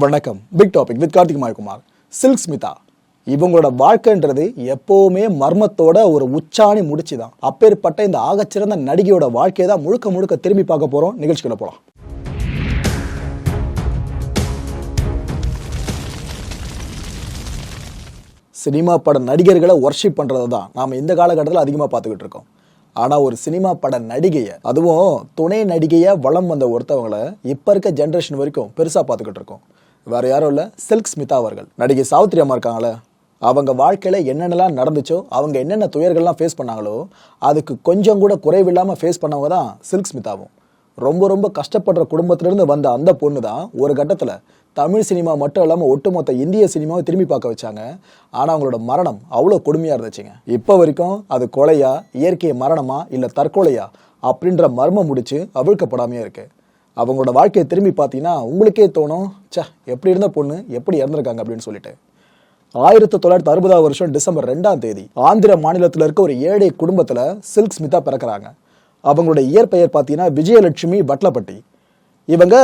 வணக்கம். Big topic with Karthik Mayakumar Silk Smitha இவங்களோட வாழ்க்கைன்றது எப்பவுமே மர்மத்தோட ஒரு உச்சாணி முடிச்சுதான். அப்பேற்பட்ட இந்த ஆகச்சிறந்த நடிகையோட வாழ்க்கையை தான் முழுக்க முழுக்க திரும்பி பார்க்க போறோம். நிகழ்ச்சிக்குள்ள போலாம். சினிமா பட நடிகர்களை ஒர்ஷிப் பண்ணுறது தான் நாம் இந்த காலகட்டத்தில் அதிகமாக பார்த்துக்கிட்டு இருக்கோம். ஆனால் ஒரு சினிமா பட நடிகையை அதுவும் துணை நடிகையாக வளம் வந்த ஒருத்தவங்களை இப்போ இருக்க ஜென்ரேஷன் வரைக்கும் பெருசாக பார்த்துக்கிட்டு இருக்கோம். வேறு யாரும் இல்லை சில்க் ஸ்மிதா அவர்கள். நடிகை சாவித்ரி அம்மா இருக்காங்களே அவங்க வாழ்க்கையில் என்னென்னலாம் நடந்துச்சோ அவங்க என்னென்ன துயர்கள்லாம் ஃபேஸ் பண்ணாங்களோ அதுக்கு கொஞ்சம் கூட குறைவில்லாமல் ஃபேஸ் பண்ணவங்க தான் சில்க் ஸ்மிதாவும். ரொம்ப ரொம்ப கஷ்டப்படுற குடும்பத்திலேருந்து வந்த அந்த பொண்ணு தான் ஒரு கட்டத்தில் தமிழ் சினிமா மட்டும் இல்லாமல் ஒட்டுமொத்த இந்திய சினிமாவை திரும்பி பார்க்க வச்சாங்க. ஆனால் அவங்களோட மரணம் அவ்வளோ கொடுமையாக இருந்துச்சுங்க. இப்போ வரைக்கும் அது கொலையா இயற்கை மரணமா இல்லை தற்கொலையா அப்படின்ற மர்மம் முடிச்சு அவிழ்க்கப்படாமையே இருக்குது அவங்களோட வாழ்க்கையை திரும்பி பார்த்தீங்கன்னா உங்களுக்கே தோணும் சே எப்படி இருந்த பொண்ணு? எப்படி இறந்துருக்காங்க? அப்படின்னு சொல்லிட்டு. ஆயிரத்தி தொள்ளாயிரத்தி அறுபதாம் வருஷம் டிசம்பர் ரெண்டாம் தேதி ஆந்திர மாநிலத்தில் இருக்க ஒரு ஏழை குடும்பத்தில் சில்க் ஸ்மிதா பிறக்கிறாங்க. அவங்களோட இயற்பெயர் பார்த்தீங்கன்னா விஜயலட்சுமி பட்லப்பட்டி. இவங்க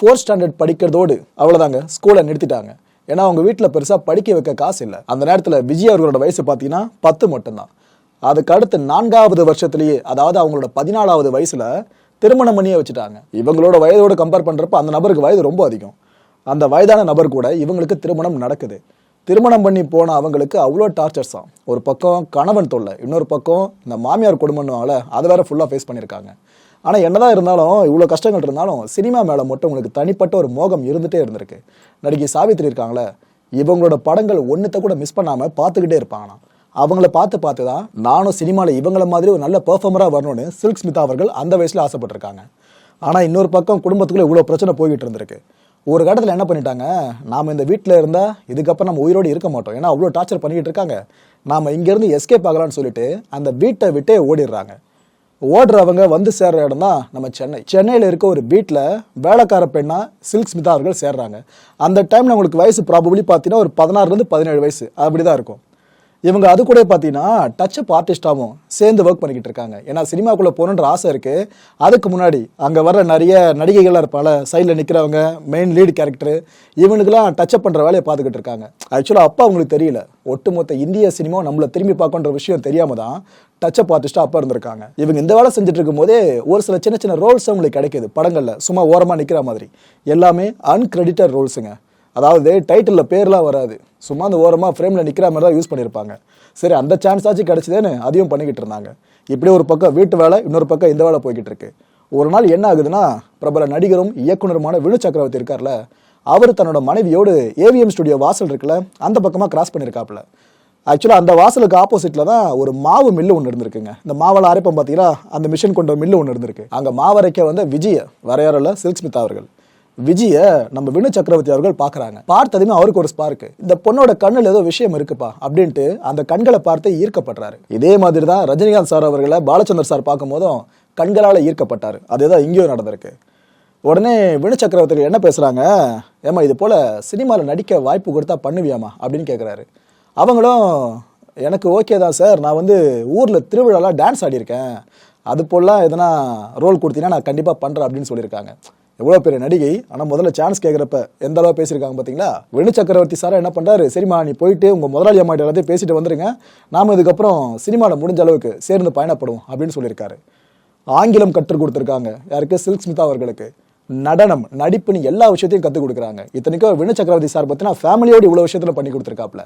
ஃபோர்த் ஸ்டாண்டர்ட் படிக்கிறதோடு அவ்வளோதாங்க ஸ்கூலை நிறுத்திட்டாங்க. ஏன்னா அவங்க வீட்டில் பெருசாக படிக்க வைக்க காசு இல்லை. அந்த நேரத்தில் விஜய் அவர்களோட வயசு பார்த்தீங்கன்னா பத்து மட்டும்தான். அதுக்கு அடுத்து நான்காவது வருஷத்துலேயே அதாவது அவங்களோட பதினாலாவது வயசில் திருமணம் பண்ணியே வச்சுட்டாங்க. இவங்களோட வயதோடு கம்பேர் பண்ணுறப்ப அந்த நபருக்கு வயது ரொம்ப அதிகம். அந்த வயதான நபர் கூட இவங்களுக்கு திருமணம் நடக்குது. திருமணம் பண்ணி போன அவங்களுக்கு அவ்வளோ டார்ச்சர்ஸ் தான் ஒரு பக்கம் கணவன் தொல்லை இன்னொரு பக்கம் இந்த மாமியார் கொடுமைன்னுவாங்கள அதை வேற ஃபுல்லாக ஃபேஸ் பண்ணியிருக்காங்க. ஆனால் என்னதான் இருந்தாலும் இவ்வளோ கஷ்டங்கள் இருந்தாலும் சினிமா மேலே மட்டும் உங்களுக்கு தனிப்பட்ட ஒரு மோகம் இருந்துகிட்டே இருந்திருக்கு. நடிகை சாவித்திரி இருக்காங்களே இவங்களோட படங்கள் ஒன்றுத்த கூட மிஸ் பண்ணாமல் பார்த்துக்கிட்டே இருப்பாங்கண்ணா அவங்கள பார்த்து பார்த்து தான் நானும் சினிமாவில் இவங்கள மாதிரி ஒரு நல்ல பெர்ஃபார்மராக வரணும்னு சில்க் ஸ்மிதா அவர்கள் அந்த வயசில் ஆசைப்பட்டிருக்காங்க. ஆனால் இன்னொரு பக்கம் குடும்பத்துக்குள்ளே இவ்வளோ பிரச்சனை போய்கிட்டு இருந்திருக்கு. ஒரு கட்டத்தில் என்ன பண்ணிட்டாங்க? நாம் இந்த வீட்டில் இருந்தால் இதுக்கப்புறம் நம்ம உயிரோடு இருக்க மாட்டோம். ஏன்னா அவ்வளோ டார்ச்சர் பண்ணிக்கிட்டு இருக்காங்க. நாம் இங்கேருந்து எஸ்கேப் ஆகலாம்னு சொல்லிட்டு அந்த வீட்டை விட்டே ஓடிடுறாங்க. ஓடுறவங்க வந்து சேர்ற இடம் தான் நம்ம சென்னை. சென்னையில் இருக்க ஒரு வீட்டில் வேலைக்கார பெண்ணாக சில்க் ஸ்மிதா அவர்கள் சேர்றாங்க. அந்த டைமில் அவங்களுக்கு வயசு ப்ராபபிளி பார்த்தீங்கன்னா ஒரு பதினாறுலேருந்து பதினேழு வயசு. அப்படி தான் இருக்கும். இவங்க அது கூட பார்த்தீங்கன்னா டச்சப் ஆர்டிஸ்டாகவும் சேர்ந்து ஒர்க் பண்ணிக்கிட்டு இருக்காங்க. ஏன்னா சினிமாக்குள்ளே போகணுன்ற ஆசை இருக்குது அதுக்கு முன்னாடி அங்கே வர நிறைய நடிகைகளாக இருப்பால சைடில் நிற்கிறவங்க மெயின் லீடு கேரக்டர் இவனுக்கெல்லாம் டச்சப் பண்ணுற வேலையை பார்த்துக்கிட்டு இருக்காங்க. ஆக்சுவலாக அப்பா அவங்களுக்கு தெரியல. ஒட்டுமொத்த இந்திய சினிமா நம்மளை திரும்பி பார்க்கன்ற விஷயம் தெரியாமல் தான் டச்சப் ஆர்டிஸ்ட்டாக அப்போ இருந்திருக்காங்க. இவங்க இந்த வேலை செஞ்சுட்டு இருக்கும்போதே ஒரு சில சின்ன சின்ன ரோல்ஸ் அவங்களுக்கு கிடைக்குது. படங்களில் சும்மா ஓரமாக நிற்கிற மாதிரி. எல்லாமே அன்கிரெடிட்டட் ரோல்ஸுங்க அதாவது டைட்டிலில் பேர்லாம் வராது. சும்மா அந்த ஓரமாக ஃப்ரேமில் நிற்கிற மாதிரி தான் யூஸ் பண்ணியிருப்பாங்க சரி அந்த சான்ஸ் ஆச்சு கிடச்சிதேன்னு அதையும் பண்ணிக்கிட்டு இருந்தாங்க. இப்படி ஒரு பக்கம் வீட்டு வேலை இன்னொரு பக்கம் இந்த வேலை போய்கிட்டு இருக்கு. ஒரு நாள் என்ன ஆகுதுன்னா பிரபல நடிகரும் இயக்குனருமான வினு சக்கரவர்த்தி இருக்கார்ல அவர் தன்னோட மனைவியோடு ஏவிஎம் ஸ்டுடியோ வாசல் இருக்குல்ல அந்த பக்கமாக கிராஸ் பண்ணியிருக்காப்புல ஆக்சுவலாக அந்த வாசலுக்கு ஆப்போசிட்டில் தான் ஒரு மாவு மில்லு ஒன்று இருந்திருக்குங்க. இந்த மாவில் அரைப்பம் பார்த்தீங்கன்னா அந்த மிஷின் கொண்ட மில்லு ஒன்று இருந்திருக்கு. அங்கே மாவரைக்க வந்த விஜய வரையறில் சில்க் ஸ்மித் அவர்கள். விஜய நம்ம வினு சக்கரவர்த்தி அவர்கள் பார்க்குறாங்க. பார்த்ததுமே அவருக்கு ஒரு ஸ்பார்க்கு இந்த பொண்ணோட கண்ணில் ஏதோ விஷயம் இருக்குப்பா அப்படின்ட்டு அந்த கண்களை பார்த்து ஈர்க்கப்படுறாரு. இதே மாதிரி தான் ரஜினிகாந்த் சார் அவர்களை பாலச்சந்தர் சார் பார்க்கும்போதும் கண்களால் ஈர்க்கப்பட்டார். அதேதான் இங்கேயும் நடந்திருக்கு. உடனே வினு சக்கரவர்த்தி என்ன பேசுகிறாங்க ஏமா இது போல் சினிமாவில் நடிக்க வாய்ப்பு கொடுத்தா பண்ணுவியாமா அப்படின்னு கேட்குறாரு அவங்களும் எனக்கு ஓகே தான் சார் நான் வந்து ஊரில் திருவிழாலாம் டான்ஸ் ஆடியிருக்கேன். அது போலாம் எதனா ரோல் கொடுத்தீங்கன்னா நான் கண்டிப்பாக பண்ணுறேன் அப்படின்னு சொல்லியிருக்காங்க. எவ்வளோ பெரிய நடிகை? ஆனால் முதல்ல சான்ஸ் கேட்குறப்ப எந்த அளவு பேசியிருக்காங்க பார்த்தீங்களா வேணு சக்கரவர்த்தி சாரா என்ன பண்ணுறாரு சரிம்மா நீ போயிட்டு உங்கள் முதலாளி அம்மாட்ட எல்லாத்தையும் பேசிட்டு வந்துருங்க. நாம இதுக்கப்புறம் சினிமாவில் முடிஞ்ச அளவுக்கு சேர்ந்து பயணப்படுவோம் அப்படின்னு சொல்லியிருக்காரு. ஆங்கிலம் கற்றுக் கொடுத்துருக்காங்க. யாருக்கு? சில்க் ஸ்மிதா அவர்களுக்கு. நடனம் நடிப்புன்னு எல்லா விஷயத்தையும் கற்றுக் கொடுக்குறாங்க. இத்தனைக்கும் வினு சக்கரவர்த்தி சார் பார்த்தீங்கன்னா ஃபேமிலியோடு இவ்வளோ விஷயத்தில் பண்ணி கொடுத்துருக்காப்ல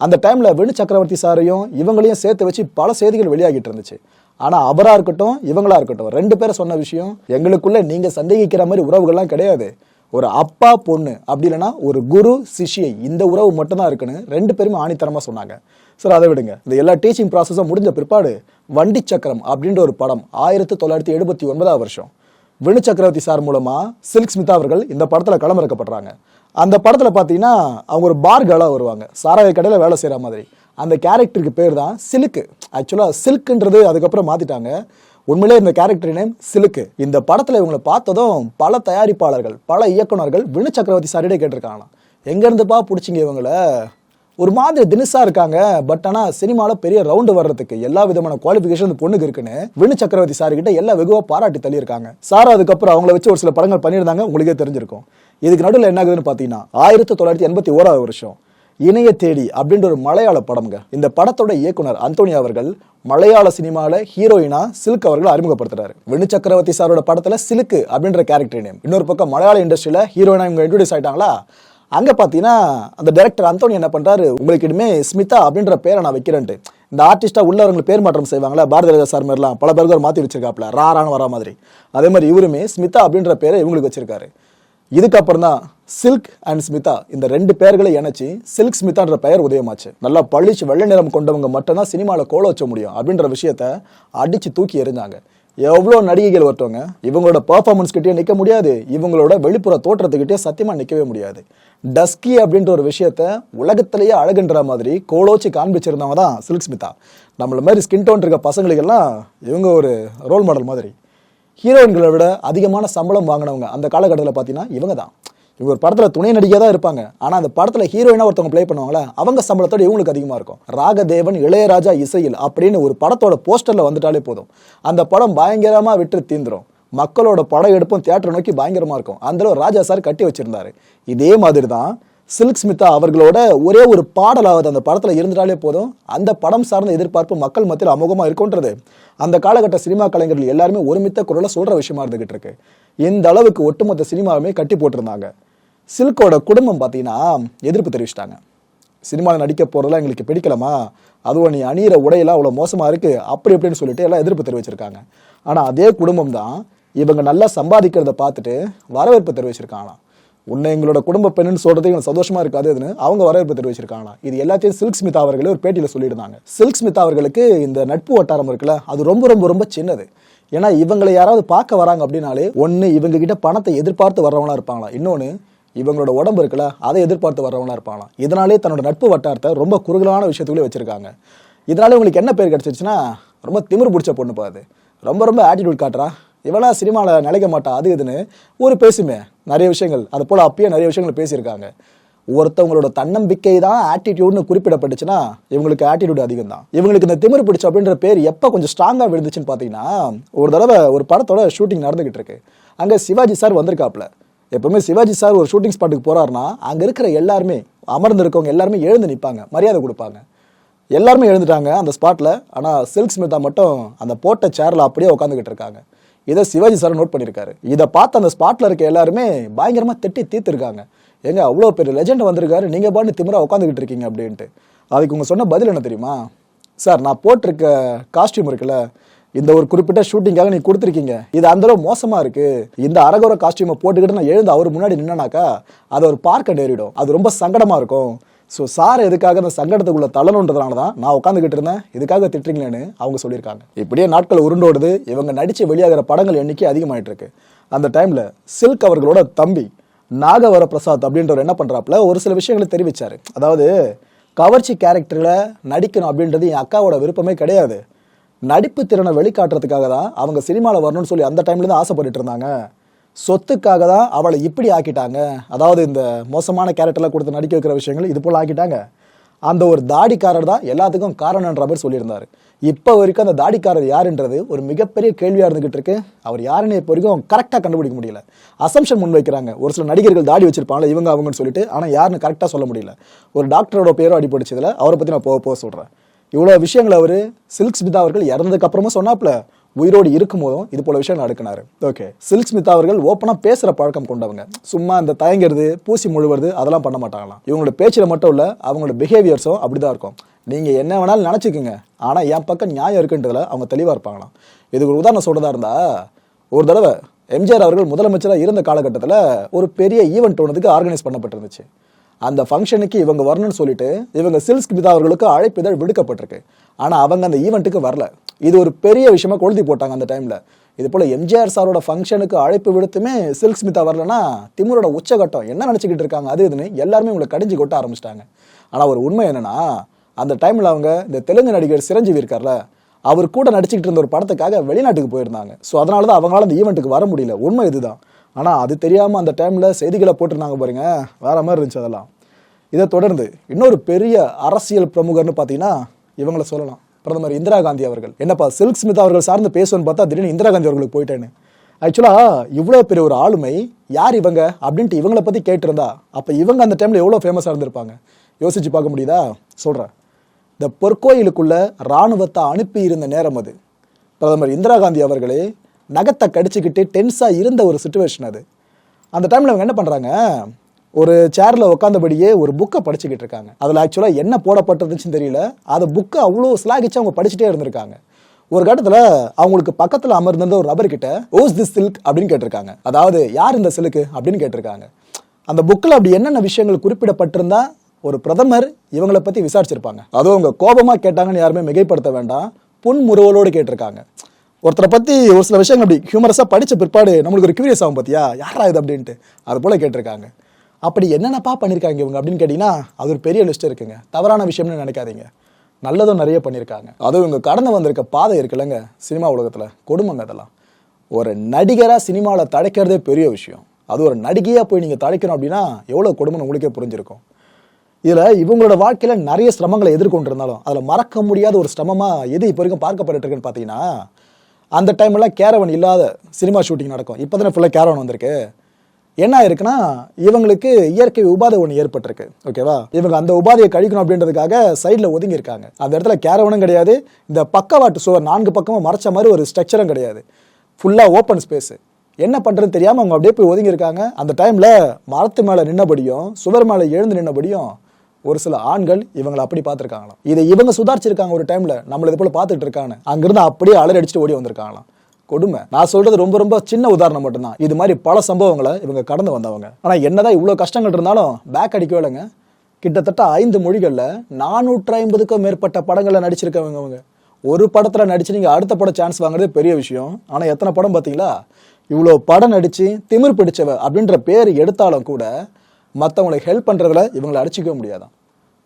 அந்த டைமில் வினு சக்கரவர்த்தி சாரையும் இவங்களையும் சேர்த்து வச்சு பல செய்திகள் வெளியாகிட்டு இருந்துச்சு. ஆனால் அவராக இருக்கட்டும் இவங்களா இருக்கட்டும் ரெண்டு பேரும் சொன்ன விஷயம் எங்களுக்குள்ள நீங்க சந்தேகிக்கிற மாதிரி உறவுகள்லாம் கிடையாது. ஒரு அப்பா பொண்ணு அப்படி இல்லைன்னா ஒரு குரு சிஷ்யை இந்த உறவு மட்டும்தான் இருக்குன்னு ரெண்டு பேருமே ஆணித்தரமா சொன்னாங்க. சார் அதை விடுங்க. இந்த எல்லா டீச்சிங் ப்ராசஸும் முடிஞ்ச பிற்பாடு வண்டி சக்கரம் அப்படின்ற ஒரு படம் ஆயிரத்தி தொள்ளாயிரத்தி எழுபத்தி ஒன்பதாம் வருஷம். வினு சக்கரவர்த்தி சார் மூலமா சில்க் ஸ்மிதா அவர்கள் இந்த படத்துல களமிறக்கப்படுறாங்க. அந்த படத்தில் பார்த்தீங்கன்னா அவங்க ஒரு பார் கேர்ளாக வருவாங்க. சாராய கடையில் வேலை செய்கிற மாதிரி. அந்த கேரக்டருக்கு பேர் தான் சிலுக்கு. ஆக்சுவலாக சில்க்குன்றது அதுக்கப்புறம் மாற்றிட்டாங்க உண்மையிலே இந்த கேரக்டர் நேம் சிலுக்கு. இந்த படத்தில் இவங்களை பார்த்ததும் பல தயாரிப்பாளர்கள் பல இயக்குனர்கள் வினு சக்கரவர்த்தி சாரிடே கேட்டிருக்காங்களாம். எங்கேருந்துப்பா பிடிச்சிங்க இவங்கள? ஒரு மாதிரி தினுசாக இருக்காங்க. பட் ஆனால் சினிமாவில் பெரிய ரவுண்டு வர்றதுக்கு எல்லா விதமான குவாலிஃபிகேஷன் இந்த பொண்ணுக்கு இருக்குன்னு வினு சக்கரவர்த்தி சார் கிட்ட எல்லா வெகுவாக பாராட்டி தள்ளியிருக்காங்க. சார் அதுக்கப்புறம் அவங்கள வச்சு ஒரு சில படங்கள் பண்ணியிருந்தாங்க. உங்களுக்கே தெரிஞ்சிருக்கும். இதுக்கு நடுவில் என்ன ஆகுதுன்னு பார்த்தீங்கன்னா ஆயிரத்தி தொள்ளாயிரத்தி எண்பத்தி ஓராவது வருஷம் இணைய தேடி அப்படின்ற ஒரு மலையாள படம்ங்க. இந்த படத்தோட இயக்குனர் அந்தோனி அவர்கள் மலையாள சினிமாவில் ஹீரோயினா சில்க் அவர்கள் அறிமுகப்படுத்துறாரு. வினு சக்கரவர்த்தி சாரோட படத்தில் சிலுக்கு அப்படின்ற கேரக்டர் நேம் இன்னொரு பக்கம் மலையாள இண்டஸ்ட்ரியில் ஹீரோயினா இவங்க இன்ட்ரடியூஸ் ஆயிட்டாங்களா? அங்கே பார்த்தீங்கன்னா அந்த டைரக்டர் அந்தோனி என்ன பண்ணுறாரு உங்களுக்கு இனிமே ஸ்மிதா அப்படின்ற பேரை நான் வைக்கிறேன்ட்டு. இந்த ஆர்டிஸ்ட்டாக உள்ளவங்களுக்கு பேர் மாற்றம் செய்வாங்களா? பாரதி ராஜா சார் மாதிரிலாம் பல பேருக்கு மாற்றி வச்சிருக்காப்ல ராரான்னு வரா மாதிரி. அதே மாதிரி இவருமே ஸ்மிதா அப்படின்ற பேரை இவங்களுக்கு வச்சிருக்காரு. இதுக்கப்புறம் தான் சில்க் அண்ட் ஸ்மிதா இந்த ரெண்டு பேர்களை இணைச்சி சில்க் ஸ்மிதான்ற பெயர் உதயமாச்சு. நல்லா பளிச்சு வெள்ளை நிறம் கொண்டவங்க மட்டும்தான் சினிமாவில் கோல வச்ச முடியும். அப்படின்ற விஷயத்த அடித்து தூக்கி எறிஞ்சாங்க. எவ்வளோ நடிகைகள் வரட்டவங்க இவங்களோட பெர்ஃபார்மன்ஸ் கிட்டே நிற்க முடியாது. இவங்களோட வெளிப்புற தோற்றத்துக்கிட்டே சத்தியமாக நிற்கவே முடியாது. டஸ்கி அப்படின்ற ஒரு விஷயத்த உலகத்திலேயே அழகுன்ற மாதிரி கோலோச்சி காண்பிச்சிருந்தவங்க தான் சில்க் ஸ்மிதா நம்மள மாதிரி ஸ்கின் டோன் இருக்க பசங்களுக்கெல்லாம் இவங்க ஒரு ரோல் மாடல் மாதிரி. ஹீரோயின்களை விட அதிகமான சம்பளம் வாங்கினவங்க அந்த காலகட்டத்தில் பார்த்தீங்கன்னா இவங்க தான் இவங்க ஒரு படத்தில் துணை நடிகையாக தான் இருப்பாங்க. ஆனால் அந்த படத்தில் ஹீரோயினாக ஒருத்தவங்க ப்ளே பண்ணுவாங்களே அவங்க சம்பளத்தோட இவங்களுக்கு அதிகமாக இருக்கும். ராகதேவன் இளையராஜா இசையில் அப்படின்னு ஒரு படத்தோட போஸ்டரில் வந்துட்டாலே போதும். அந்த படம் பயங்கரமாக விட்டு தீந்துரும். மக்களோட படம் எடுப்பும் தியேட்டரை நோக்கி பயங்கரமாக இருக்கும். அந்தளவு ராஜா சார் கட்டி வச்சிருந்தாரு. இதே மாதிரி தான் சில்க் ஸ்மிதா அவர்களோட ஒரே ஒரு பாடலாவது அந்த படத்தில் இருந்துட்டாலே போதும். அந்த படம் சார்ந்த எதிர்பார்ப்பு மக்கள் மத்தியில் அமோகமாக இருக்குன்றது அந்த காலகட்ட சினிமா கலைஞர்கள் எல்லாருமே ஒருமித்த குரலை சொல்கிற விஷயமா இருந்துகிட்டு இருக்கு. இந்த அளவுக்கு ஒட்டுமொத்த சினிமாவுமே கட்டி போட்டிருந்தாங்க. சில்கோட குடும்பம் பார்த்தீங்கன்னா எதிர்ப்பு தெரிவிச்சிட்டாங்க. சினிமாவில் நடிக்க போகிறதெல்லாம் எங்களுக்கு பிடிக்கலமா அதுவும் நீ அணியிற உடையெல்லாம் அவ்வளோ மோசமாக இருக்குது அப்படி இப்படின்னு சொல்லிட்டு எல்லாம் எதிர்ப்பு தெரிவிச்சிருக்காங்க. ஆனால் அதே குடும்பம் தான் இவங்க நல்லா சம்பாதிக்கிறத பார்த்துட்டு வரவேற்பு தெரிவிச்சிருக்காங்களாம். உன்னை எங்களோட குடும்ப பெண்ணுன்னு சொல்றது எங்களுக்கு சந்தோஷமா இருக்காதுன்னு அவங்க வரவேற்பு தெரிவிச்சிருக்காங்களா இது எல்லாத்தையும் சில்க் ஸ்மிதா அவர்களே ஒரு பேட்டியில் சொல்லியிருந்தாங்க. சில்க் ஸ்மிதா அவர்களுக்கு இந்த நட்பு வட்டாரம் இருக்குல்ல அது ரொம்ப ரொம்ப ரொம்ப சின்னது. ஏன்னா இவங்களை யாராவது பார்க்க வராங்க அப்படின்னாலே ஒன்று இவங்க கிட்ட பணத்தை எதிர்பார்த்து வர்றவங்களா இருப்பாங்களா இன்னொன்று இவங்களோட உடம்பு இருக்குல்ல அதை எதிர்பார்த்து வரவங்களா இருப்பாங்களாம். இதனாலே தன்னோட நட்பு வட்டாரத்தை ரொம்ப குறுகலான விஷயத்துக்குள்ளே வச்சிருக்காங்க. இதனால உங்களுக்கு என்ன பேர் கிடைச்சிருச்சுன்னா ரொம்ப திமிரு பிடிச்ச பொண்ணு பாது ரொம்ப ரொம்ப ஆட்டிடியூட் காட்டுறா. இவளா சினிமாவில் நிலைக்க மாட்டா அது இதுன்னு ஒரு பேசுமே. நிறைய விஷயங்கள். அது போல் அப்பயே நிறைய விஷயங்கள் பேசியிருக்காங்க. ஒருத்தவங்களோட தன்னம்பிக்கை தான் ஆட்டிடியூட்னு குறிப்பிடப்பட்டுச்சுன்னா இவங்களுக்கு ஆட்டிடியூட் அதிகம் தான் இவங்களுக்கு இந்த திமிர் பிடிச்ச அப்படின்ற பேர் எப்போ கொஞ்சம் ஸ்ட்ராங்காக விழுந்துச்சுன்னு பார்த்தீங்கன்னா ஒரு தடவை ஒரு படத்தோட ஷூட்டிங் நடந்துகிட்டு இருக்கு. அங்கே சிவாஜி சார் வந்திருக்காப்ல எப்பவுமே சிவாஜி சார் ஒரு ஷூட்டிங் ஸ்பாட்டுக்கு போறாருன்னா அங்கே இருக்கிற எல்லாருமே அமர்ந்திருக்கவங்க எல்லாருமே எழுந்து நிற்பாங்க மரியாதை கொடுப்பாங்க. எல்லாருமே எழுந்துட்டாங்க அந்த ஸ்பாட்டில் ஆனால் சில்க் ஸ்மிதா மட்டும் அந்த போட்ட சேரில் அப்படியே உட்காந்துக்கிட்டு இருக்காங்க. இதை சிவாஜி சார் நோட் பண்ணியிருக்காரு இதை பார்த்து அந்த ஸ்பாட்டில் இருக்க எல்லாருமே பயங்கரமாக தட்டி தீர்த்துருக்காங்க. ஏங்க அவ்வளோ பெரிய லெஜெண்ட் வந்திருக்காரு நீங்கள் பாட்டு திமிரா உட்காந்துக்கிட்டு இருக்கீங்க அப்படின்ட்டு. அதுக்கு உங்க சொன்ன பதில் என்ன தெரியுமா? சார் நான் போட்டிருக்க காஸ்டியூம் இருக்குல்ல இந்த ஒரு குறிப்பிட்ட ஷூட்டிங்காக நீ கொடுத்துருக்கீங்க. இது அந்த அளவு மோசமா இருக்கு. இந்த அரகோர காஸ்டியூமை போட்டுக்கிட்டு நான் எழுந்து அவர் முன்னாடி நின்னனாக்கா அது ஒரு பார்க்க நேரிடும். அது ரொம்ப சங்கடமா இருக்கும். ஸோ சார் எதுக்காக அந்த சங்கடத்துக்குள்ள தள்ளணுன்றதுனால தான் நான் உட்காந்துக்கிட்டு இருந்தேன். இதுக்காக திட்டுறீங்களேன்னு அவங்க சொல்லியிருக்காங்க. இப்படியே நாட்கள் உருண்டோடுது. இவங்க நடிச்சு வெளியாகிற படங்கள் எண்ணிக்கை அதிகமாயிட்டு இருக்கு அந்த டைமில் சில்க் அவர்களோட தம்பி நாகவர பிரசாத் அப்படின்றவர் என்ன பண்ணுறாப்புல ஒரு சில விஷயங்களை தெரிவித்தார் அதாவது கவர்ச்சி கேரக்டரில் நடிக்கணும் அப்படின்றது என் அக்காவோட விருப்பமே கிடையாது. நடிப்பு திறனை வெளிக்காட்டுறதுக்காக தான் அவங்க சினிமாவில் வரணும்னு சொல்லி அந்த டைம்லேருந்து ஆசைப்பட்டுட்டு இருந்தாங்க. சொத்துக்காக தான் அவளை இப்படி ஆக்கிட்டாங்க. அதாவது இந்த மோசமான கேரக்டர்லாம் கொடுத்து நடிக்க வைக்கிற விஷயங்கள் இது போல் ஆக்கிட்டாங்க. அந்த ஒரு தாடிக்காரர் தான் எல்லாத்துக்கும் காரணன்ற மாதிரி சொல்லியிருந்தார். இப்போ வரைக்கும் அந்த தாடிக்காரர் யாருன்றது ஒரு மிகப்பெரிய கேள்வியாக இருந்துகிட்டு இருக்கு. அவர் யாருன்னு இப்போ வரைக்கும் கரெக்டாக கண்டுபிடிக்க முடியல. அசம்ஷன் முன் வைக்கிறாங்க. ஒரு சில நடிகர்கள் தாடி வச்சிருப்பாங்களே இவங்க அவங்கன்னு சொல்லிட்டு ஆனால் யாருன்னு கரெக்டாக சொல்ல முடியல. ஒரு டாக்டரோட பேரும் அடிபடிச்சதுல அவரை பற்றி நான் போக போக சொல்கிறேன் இவ்வளோ விஷயங்கள் அவர் சில்க் ஸ்மிதா அவர்கள் இறந்ததுக்கு அப்புறமா சொன்னாப்ல உயிரோடு இருக்கும்போதும் இது போல விஷயம் நடக்கினாரு. ஓகே சில்க் ஸ்மித் அவர்கள் ஓப்பனா பேசுற பழக்கம் கொண்டவங்க. சும்மா இந்த தயங்கிறது பூசி முழுவது அதெல்லாம் பண்ண மாட்டாங்களாம். இவங்களோட பேச்சில் மட்டும் இல்ல அவங்களோட பிஹேவியர்ஸும் அப்படிதான் இருக்கும். நீங்க என்ன வேணாலும் நினைச்சுக்கோங்க. ஆனா என் பக்கம் நியாயம் இருக்குன்றதுல அவங்க தெளிவா இருப்பாங்களாம். இதுக்கு ஒரு உதாரணம் சொல்றதா இருந்தா ஒரு தடவை எம்ஜிஆர் அவர்கள் முதலமைச்சராக இருந்த காலகட்டத்தில் ஒரு பெரிய ஈவெண்ட் ஒன்றுக்கு ஆர்கனைஸ் பண்ணப்பட்டிருந்துச்சு. அந்த ஃபங்க்ஷனுக்கு இவங்க வரணும்னு சொல்லிட்டு இவங்க சில்க் ஸ்மிதா அவர்களுக்கு அழைப்பிதழ் விடுக்கப்பட்டிருக்கு. ஆனால் அவங்க அந்த ஈவெண்ட்டுக்கு வரல. இது ஒரு பெரிய விஷயமா கொளுத்தி போட்டாங்க அந்த டைமில் இது போல் எம்ஜிஆர் சாரோட ஃபங்க்ஷனுக்கு அழைப்பு விடுத்துமே சில்க் ஸ்மிதா வரலன்னா திமுரோட உச்சகட்டம். என்ன நினச்சிக்கிட்டு இருக்காங்க? அது இதுன்னு எல்லாருமே உங்களை கடிஞ்சு கொட்ட ஆரம்பிச்சிட்டாங்க. ஆனால் ஒரு உண்மை என்னன்னா அந்த டைமில் அவங்க இந்த தெலுங்கு நடிகர் சிரஞ்சீவி இருக்கார்ல அவர் கூட நடிச்சுக்கிட்டு இருந்த ஒரு படத்துக்காக வெளிநாட்டுக்கு போயிருந்தாங்க. ஸோ அதனால தான் அவங்களால அந்த ஈவெண்ட்டுக்கு வர முடியல. உண்மை இதுதான். ஆனால் அது தெரியாமல் அந்த டைமில் செய்திகளை போட்டிருந்தாங்க பாருங்க. வேற மாதிரி இருந்துச்சு அதெல்லாம். இதை தொடர்ந்து இன்னொரு பெரிய அரசியல் பிரமுகர்னு பார்த்தீங்கன்னா இவங்களை சொல்லலாம். பிரதமர் இந்திரா காந்தி அவர்கள். என்னப்பா சில்க் ஸ்மித் அவர்கள் சார்ந்து பேசுவேன்னு பார்த்தா திடீர்னு இந்திரா காந்தி அவர்களுக்கு போயிட்டேன்னு. ஆக்சுவலா இவ்வளோ பெரிய ஒரு ஆளுமை யார் இவங்க அப்படின்ட்டு இவங்கள பத்தி கேட்டிருந்தா அப்ப இவங்க அந்த டைம்ல எவ்வளோ ஃபேமஸாக இருந்திருப்பாங்க? யோசிச்சு பார்க்க முடியுதா? சொல்றேன் இந்த பொற்கோயிலுக்குள்ள இராணுவத்தை அனுப்பி இருந்த நேரம் அது. பிரதமர் இந்திரா காந்தி அவர்களே நகத்தை கடிச்சுக்கிட்டு டென்ஸாக இருந்த ஒரு சுச்சுவேஷன் அது. அந்த டைம்ல அவங்க என்ன பண்றாங்க? ஒரு சேர்ல உட்காந்தபடியே ஒரு புக்கை படிச்சுக்கிட்டு இருக்காங்க. அதுல ஆக்சுவலா என்ன போடப்பட்டிருந்துச்சுன்னு தெரியல. அந்த புக்கை அவ்வளோ ஸ்லாகிச்சு அவங்க படிச்சுட்டே இருந்திருக்காங்க. ஒரு கட்டத்துல அவங்களுக்கு பக்கத்துல அமர்ந்திருந்த ஒரு நபர்கிட்ட ஓஸ் திஸ் சில்க் அப்படின்னு கேட்டிருக்காங்க. அதாவது யார் இந்த சிலுக்கு அப்படின்னு கேட்டிருக்காங்க. அந்த புக்கில் அப்படி என்னென்ன விஷயங்கள் குறிப்பிடப்பட்டிருந்தா ஒரு பிரதமர் இவங்களை பற்றி விசாரிச்சிருப்பாங்க. அதுவும் அவங்க கோபமாக கேட்டாங்கன்னு யாருமே மிகைப்படுத்த வேண்டாம். புன்முறுவலோடு கேட்டிருக்காங்க. ஒருத்தரை பற்றி ஒரு சில விஷயங்கள் அப்படி ஹியூமரஸாக படித்த பிற்பாடு நம்மளுக்கு ஒரு கியூரியஸ் ஆகும் பார்த்தியா யாரா இது? அப்படின்ட்டு. அது போல கேட்டிருக்காங்க. அப்படி என்னென்னப்பா பண்ணியிருக்காங்க இவங்க அப்படின்னு கேட்டிங்கன்னா அது ஒரு பெரிய லிஸ்ட் இருக்குங்க. தவறான விஷயம்னு நினைக்காதீங்க. நல்லதும் நிறைய பண்ணியிருக்காங்க அதுவும் இவங்க கடந்து வந்திருக்க பாதை இருக்குல்லங்க சினிமா உலகத்தில். கொடுமைங்க அதெல்லாம். ஒரு நடிகராக சினிமாவில் தடைக்கிறதே பெரிய விஷயம். அது ஒரு நடிகையாக போய் நீங்கள் தடைக்கணும் அப்படின்னா எவ்வளோ கொடுமைன்னு உங்களுக்கே புரிஞ்சிருக்கும். இதில் இவங்களோட வாழ்க்கையில் நிறைய சிரமங்களை எதிர்கொண்டிருந்தாலும் அதில் மறக்க முடியாத ஒரு சிரமமாக எது இப்போ வரைக்கும் பார்க்கப்பட்டு இருக்குன்னு அந்த டைம்லாம் கேரவன் இல்லாத சினிமா ஷூட்டிங் நடக்கும். இப்போ தானே ஃபுல்லாக கேரவன் வந்திருக்கு. என்ன ஆயிருக்குன்னா இவங்களுக்கு இயற்கை உபாதை ஒன்று ஏற்பட்டிருக்கு. ஓகேவா இவங்க அந்த உபாதையை கழிக்கணும் அப்படின்றதுக்காக சைடில் ஒதுங்கி இருக்காங்க. அந்த இடத்துல கேரவனும் கிடையாது. இந்த பக்கவாட்டு சுவர் நான்கு பக்கமும் மறைச்ச மாதிரி ஒரு ஸ்ட்ரக்சரும் கிடையாது. ஃபுல்லாக ஓப்பன் ஸ்பேஸ் என்ன பண்ணுறதுன்னு தெரியாமல் அவங்க அப்படியே போய் ஒதுங்கி இருக்காங்க. அந்த டைமில் மரத்து மேலே நின்னபடியும் சுவர் மேலே எழுந்து நின்னபடியும் ஒரு சில ஆண்கள் இவங்களை அப்படி பார்த்துருக்காங்களாம். இதை இவங்க சுதாரிச்சிருக்காங்க ஒரு டைமில் நம்மள இது போல் பார்த்துட்டு இருக்காங்க அங்கிருந்து அப்படியே அலறி அடிச்சுட்டு ஓடி வந்திருக்காங்களாம். கொடுமை. நான் சொல்றது ரொம்ப ரொம்ப சின்ன உதாரணம் மட்டும்தான். இது மாதிரி பல சம்பவங்களை இவங்க கடந்து வந்தவங்க. ஆனா என்னதான் இவ்வளவு கஷ்டங்கள் இருந்தாலும் பேக் அடிக்கவே இல்லைங்க. கிட்டத்தட்ட ஐந்து மொழிகளில் நானூற்றி ஐம்பதுக்கும் மேற்பட்ட படங்களில் நடிச்சிருக்கவங்க அவங்க ஒரு படத்தில் நடிச்சு நீங்கள் அடுத்த படம் சான்ஸ் வாங்குறது பெரிய விஷயம். ஆனால் எத்தனை படம் பார்த்தீங்களா? இவ்வளோ படம் நடித்து திமிர் பிடிச்சவ அப்படின்ற பேர் எடுத்தாலும் கூட மற்றவங்களை ஹெல்ப் பண்ணுறதுல இவங்களை அடிச்சிக்க முடியாதான்.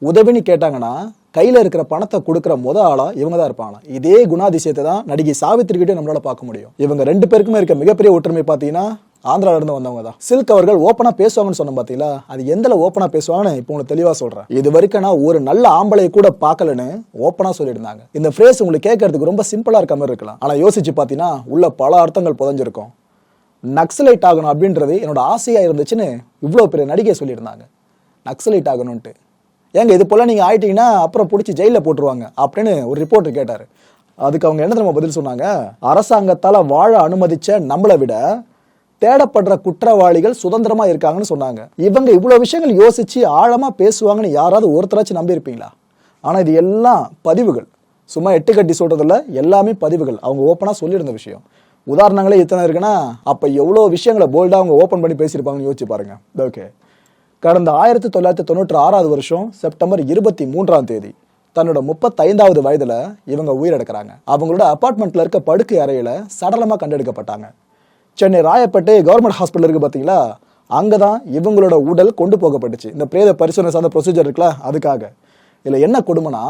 உதவின்னு கேட்டாங்கன்னா கையில் இருக்கிற பணத்தை கொடுக்குற முத ஆளா இவங்க தான் இருப்பாங்க இதே குணாதிசயத்தை தான் நடிகை சாவித்திரிக்கிட்டே நம்மளால பார்க்க முடியும். இவங்க ரெண்டு பேருக்குமே இருக்க மிகப்பெரிய ஒற்றுமை பார்த்தீங்கன்னா ஆந்திரால இருந்து வந்தவங்க தான் சில்க் அவர்கள் ஓப்பனா பேசுவாங்கன்னு சொன்ன பாத்தீங்களா? அது எந்தல ஓப்பனா பேசுவாங்கன்னு இப்போ உங்களுக்கு தெளிவா சொல்றேன். இது வரைக்கும் நான் ஒரு நல்ல ஆம்பளையை கூட பார்க்கலன்னு ஓப்பனா சொல்லியிருந்தாங்க. இந்த ஃப்ரேஸ் உங்களுக்கு கேட்கறதுக்கு ரொம்ப சிம்பிளா இருக்க மாதிரி இருக்கலாம். ஆனா யோசிச்சு பார்த்தீங்கன்னா உள்ள பல அர்த்தங்கள் புதஞ்சிருக்கும். நக்சலைட் ஆகணும் அப்படின்றது என்னோட ஆசையா இருந்துச்சுன்னு இவ்வளோ பெரிய நடிகை சொல்லியிருந்தாங்க. நக்சலைட் ஆகணும்ன்ட்டு. ஏங்க இது போல் நீங்கள் ஆயிட்டீங்கன்னா அப்புறம் பிடிச்சி ஜெயிலில் போட்டுருவாங்க அப்படின்னு ஒரு ரிப்போர்ட்டர் கேட்டார். அதுக்கு அவங்க என்ன தெரியுமா பதில் சொன்னாங்க? அரசாங்கத்தால் வாழ அனுமதிச்ச நம்மளை விட தேடப்படுற குற்றவாளிகள் சுதந்திரமா இருக்காங்கன்னு சொன்னாங்க. இவங்க இவ்வளோ விஷயங்கள் யோசிச்சு ஆழமா பேசுவாங்கன்னு யாராவது ஒருத்தராச்சும் நம்பி இருப்பீங்களா இது எல்லாம் பதிவுகள். சும்மா எட்டு கட்டி சொல்றதில்ல எல்லாமே பதிவுகள். அவங்க ஓப்பனா சொல்லியிருந்த விஷயம். உதாரணங்களே இத்தனை இருக்குன்னா அப்ப எவ்வளோ விஷயங்களை போல்டா அவங்க ஓப்பன் பண்ணி பேசியிருப்பாங்கன்னு யோசிச்சு பாருங்க. ஓகே கடந்த ஆயிரத்தி தொள்ளாயிரத்தி தொண்ணூற்றி ஆறாவது வருஷம் செப்டம்பர் இருபத்தி மூன்றாம் தேதி. தன்னோட முப்பத்தைந்தாவது வயதுல இவங்க உயிரிழக்கிறாங்க அவங்களோட அபார்ட்மெண்ட்ல இருக்க படுக்கை அறையில சடலமா கண்டெடுக்கப்பட்டாங்க. சென்னை ராயப்பேட்டை கவர்மெண்ட் ஹாஸ்பிட்டல் இருக்கு பாத்தீங்களா? அங்கதான் இவங்களோட உடல் கொண்டு போகப்பட்டுச்சு. இந்த பிரேத பரிசோதனை சார்ந்த ப்ரொசீஜர் இருக்குல்ல அதுக்காக. இதுல என்ன கொடுமைனா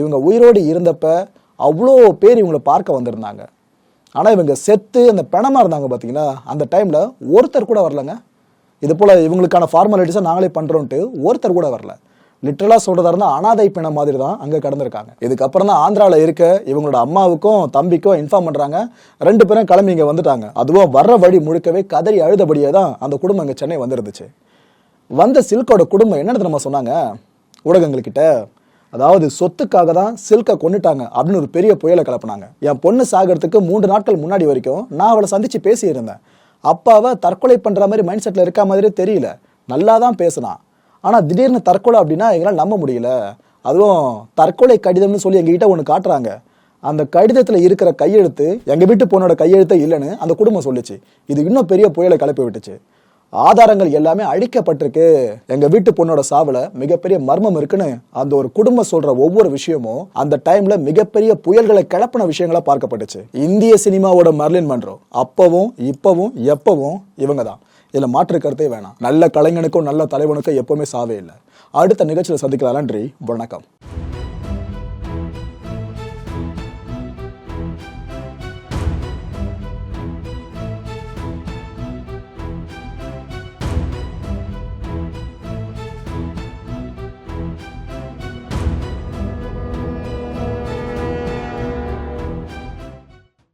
இவங்க உயிரோடு இருந்தப்ப அவ்வளோ பேர் இவங்களை பார்க்க வந்திருந்தாங்க. ஆனா இவங்க செத்து அந்த பிணமா இருந்தாங்க பாத்தீங்களா? அந்த டைம்ல ஒருத்தர் கூட வரலங்க. இது போல் இவங்களுக்கான ஃபார்மாலிட்டிஸை நாங்களே பண்ணுறோன்ட்டு ஒருத்தர் கூட வரல. லிட்டரலா சொல்கிறதா இருந்தால் அனாதை பிணம் மாதிரி தான் அங்கே கடந்திருக்காங்க. இதுக்கப்புறம் தான் ஆந்திராவில் இருக்க இவங்களோட அம்மாவுக்கும் தம்பிக்கும் இன்ஃபார்ம் பண்ணுறாங்க ரெண்டு பேரும் கிளம்பி இங்கே வந்துட்டாங்க. அதுவும் வர்ற வழி முழுக்கவே கதறி அழுதபடியே தான் அந்த குடும்பம் இங்கே சென்னை வந்துருந்துச்சு. வந்த சில்கோட குடும்பம் என்ன நம்ம சொன்னாங்க? ஊடகங்கள்கிட்ட அதாவது சொத்துக்காக தான் சில்கை கொண்டுட்டாங்க அப்படின்னு ஒரு பெரிய புயலை கிளப்புனாங்க. என் பொண்ணு சாகிறதுக்கு மூன்று நாட்கள் முன்னாடி வரைக்கும் நான் அவளை சந்திச்சு பேசியிருந்தேன். அப்பாவை தற்கொலை பண்ணுற மாதிரி மைண்ட் செட்டில் இருக்க மாதிரியே தெரியல. நல்லா தான் பேசினான். ஆனால் திடீர்னு தற்கொலை அப்படின்னா எங்களால் நம்ப முடியல. அதுவும் தற்கொலை கடிதம்னு சொல்லி எங்ககிட்ட ஒன்று காட்டுறாங்க. அந்த கடிதத்தில் இருக்கிற கையெழுத்து எங்கள் வீட்டு பொண்ணோட கையெழுத்தே இல்லைன்னு அந்த குடும்பம் சொல்லுச்சு. இது இன்னும் பெரிய புயலை கிளப்பி விட்டுச்சு. ஆதாரங்கள் எல்லாமே அழிக்கப்பட்டிருக்கு. எங்க வீட்டு பொண்ணோட சாவுல மிகப்பெரிய மர்மம் இருக்குன்னு அந்த ஒரு குடும்பம் சொல்ற ஒவ்வொரு விஷயமும் அந்த டைம்ல மிகப்பெரிய புயல்களை கிளப்பின விஷயங்களா பார்க்கப்பட்டுச்சு. இந்திய சினிமாவோட மர்லின் மன்றோ அப்பவும் இப்பவும் எப்பவும் இவங்க தான் இதுல மாற்று கருத்தே வேணாம். நல்ல கலைஞனுக்கும் நல்ல தலைவனுக்கும் எப்பவுமே சாவே இல்லை. அடுத்த நிகழ்ச்சியில் சந்திக்கலாம் நன்றி வணக்கம்.